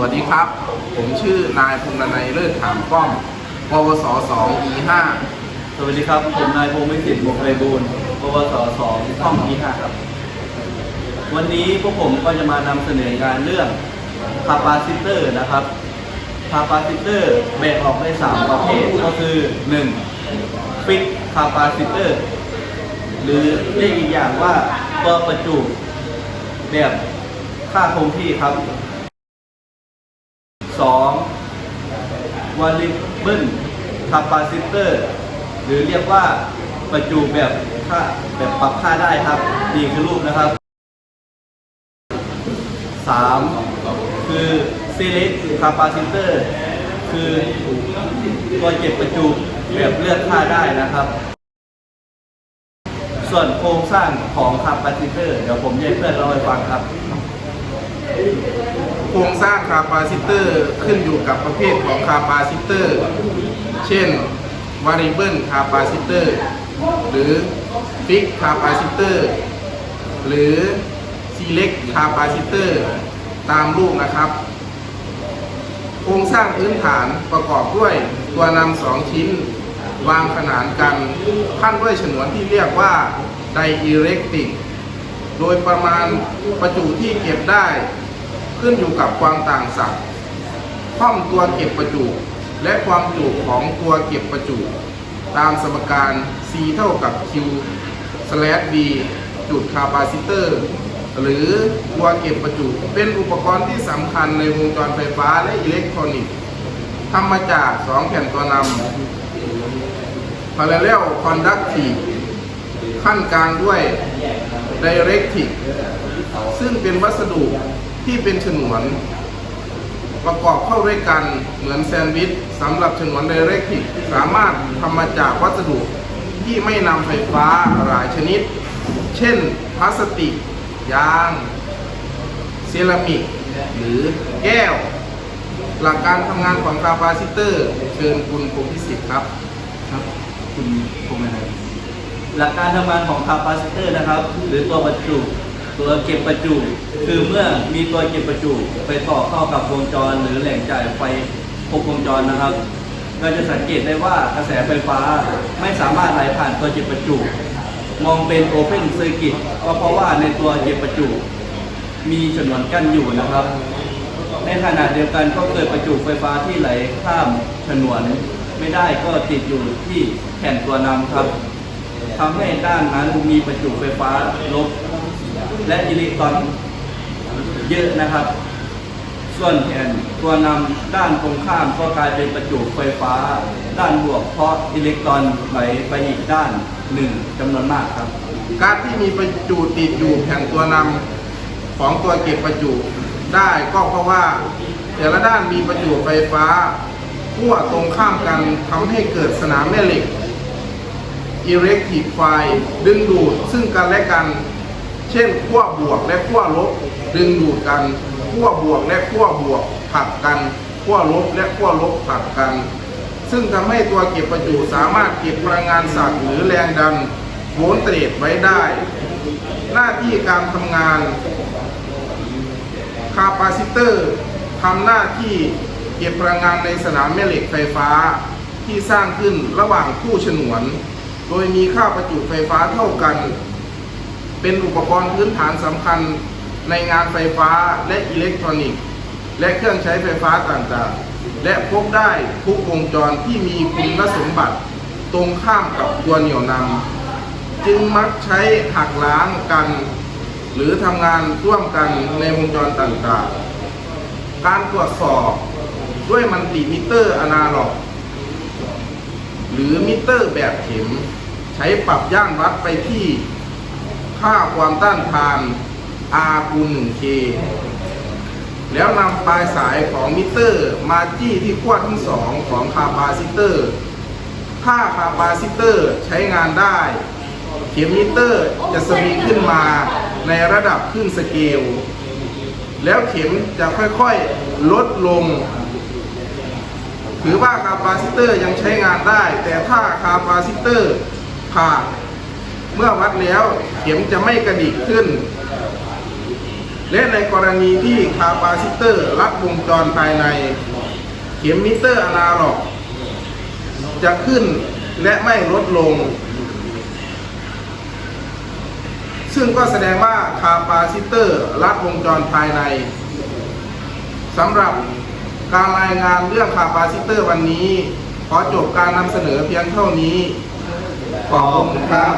วัสดีครับ ผมชื่อนายพงษ์นัยเลิศถามป้อมปวส2 E 5สวัสดีครับ ผมนายพงศ์วิสิทธิ์บุญไพบูลปวสสองห้องที่ห้าครับ วันนี้พวกผมก็จะมานำเสนองานเรื่องคาปาซิเตอร์นะครับคาปาซิเตอร์แบ่งออกได้ 3 ประเภทก็คือ 1 ฟิกคาปาซิเตอร์ หรือเรียกอีกอย่างว่าตัวประจุแบบค่าคงที่ครับ 2. วาลิเบิลคาปาซิเตอร์หรือเรียกว่าประจุแบบค่าแบบปรับค่าได้ครับนี่คือรูปนะครับ 3. คือ select capacitor คือตัวเก็บประจุแบบเลือกค่าได้นะครับ ส่วนโครงสร้างของคาปาซิเตอร์ เดี๋ยวผมจะให้เพื่อนเล่าให้ฟังครับ ครงสร้างคาปาซิเตอร์ขึ้นอยู่กับประเภทของคาปาซิเตอร์ เช่น variable คาปาซิเตอร์หรือ fixed คาปาซิเตอร์หรือ select คาปาซิเตอร์ตามรูปนะครับ โครงสร้างพื้นฐานประกอบด้วยตัวนำสองชิ้น วางขนานกันขั้นด้วยฉนวนที่เรียกว่าไดอิเล็กติกโดยประมาณประจุที่เก็บได้ ขึ้นอยู่กับความต่างศักย์ห้องตัวเก็บประจุ และความจุของตัวเก็บประจุ ตามสมการ C เท่ากับ Q slash B จุดคาปาซิเตอร์ หรือตัวเก็บประจุ เป็นอุปกรณ์ที่สำคัญในวงจรไฟฟ้าและอิเล็กทรอนิกส์ทำมาจาก2แผ่นตัวนำ parallel conductive ขั้นกลางด้วย directive ซึ่งเป็นวัสดุ ที่เป็นฉนวน ประกอบเข้าด้วยกันเหมือนแซนด์วิชสำหรับฉนวนไดเรกทิกสามารถทำมาจากวัสดุที่ไม่นำไฟฟ้าหลายชนิด เช่น พลาสติก ยาง เซรามิก หรือแก้ว หลักการทำงานของคาปาซิเตอร์เชิญคุณภูมิสิทธิ์ครับ ครับ คุณคงนะครับหลักการทำงานของคาปาซิเตอร์นะครับ หรือตัวประจุ ตัวเก็บประจุ คือเมื่อมีตัวเก็บประจุไปต่อเข้ากับวงจร หรือแหล่งจ่ายไฟครบวงจรนะครับ เราจะสังเกตได้ว่ากระแสไฟฟ้าไม่สามารถไหลผ่านตัวเก็บประจุ มองเป็นโอเพนเซอร์กิตก็เพราะว่าในตัวเก็บประจุ มีฉนวนกั้นอยู่นะครับ ในขณะเดียวกันก็เกิดประจุไฟฟ้าที่ไหลข้ามฉนวนไม่ได้ก็ติดอยู่ที่แผ่นตัวนำครับทำให้ด้านนั้นมีประจุไฟฟ้าลบ และอิเล็กตรอนเยอะนะครับ ส่วนแผ่นตัวนำด้านตรงข้ามก็กลายเป็นประจุไฟฟ้า ด้านบวกเพราะอิเล็กตรอนไหลไปอีกด้านหนึ่งจำนวนมากครับการที่มีประจุติดอยู่แผ่นตัวนำของตัวเก็บประจุได้ก็เพราะว่า แต่ละด้านมีประจุไฟฟ้าขั้วตรงข้ามกันทำให้เกิดสนามแม่เหล็กอิเล็กทริกไฟดึงดูดซึ่งกันและกัน เช่นขั้วบวกและขั้วลบดึงดูดกันขั้วบวกและขั้วบวกผลักกันขั้วลบและขั้วลบผลักกัน ซึ่งทำให้ตัวเก็บประจุสามารถเก็บพลังงานสัตว์หรือแรงดันโวลต์เตรดไว้ได้ หน้าที่การทำงานคาปาซิเตอร์ทำหน้าที่เก็บพลังงานในสนามแม่เหล็กไฟฟ้าที่สร้างขึ้นระหว่างคู่ฉนวน โดยมีค่าประจุไฟฟ้าเท่ากัน เป็นอุปกรณ์พื้นฐานสำคัญในงานไฟฟ้าและอิเล็กทรอนิกส์ และเครื่องใช้ไฟฟ้าต่างๆ และพบได้ทุกวงจรที่มีคุณสมบัติตรงข้ามกับตัวเหนี่ยวนำจึงมักใช้หักล้างกัน หรือทำงานร่วมกันในวงจรต่างๆ การตรวจสอบด้วยมันติมิเตอร์อนาล็อก หรือมิเตอร์แบบเข็ม ใช้ปรับย่านวัดไปที่ ค่าความต้านทาน R คูณ 1K แล้วนำปลายสายของมิเตอร์มาจี้ที่ขั้วทั้งสองของคาปาซิเตอร์ ถ้าคาปาซิเตอร์ใช้งานได้ เข็มมิเตอร์จะสวิงขึ้นมาในระดับขึ้นสเกล แล้วเข็มจะค่อยๆลดลง ถือว่าคาปาซิเตอร์ยังใช้งานได้ แต่ถ้าคาปาซิเตอร์ขาด เมื่อวัดแล้วเข็มจะไม่กระดิกขึ้น และในกรณีที่คาปาซิเตอร์ลัดวงจรภายใน เข็มมิเตอร์อนาล็อก จะขึ้นและไม่ลดลง ซึ่งก็แสดงว่าคาปาซิเตอร์ลัดวงจรภายในสำหรับการรายงานเรื่องคาปาซิเตอร์วันนี้ ขอจบการนำเสนอเพียงเท่านี้ ขอบคุณครับ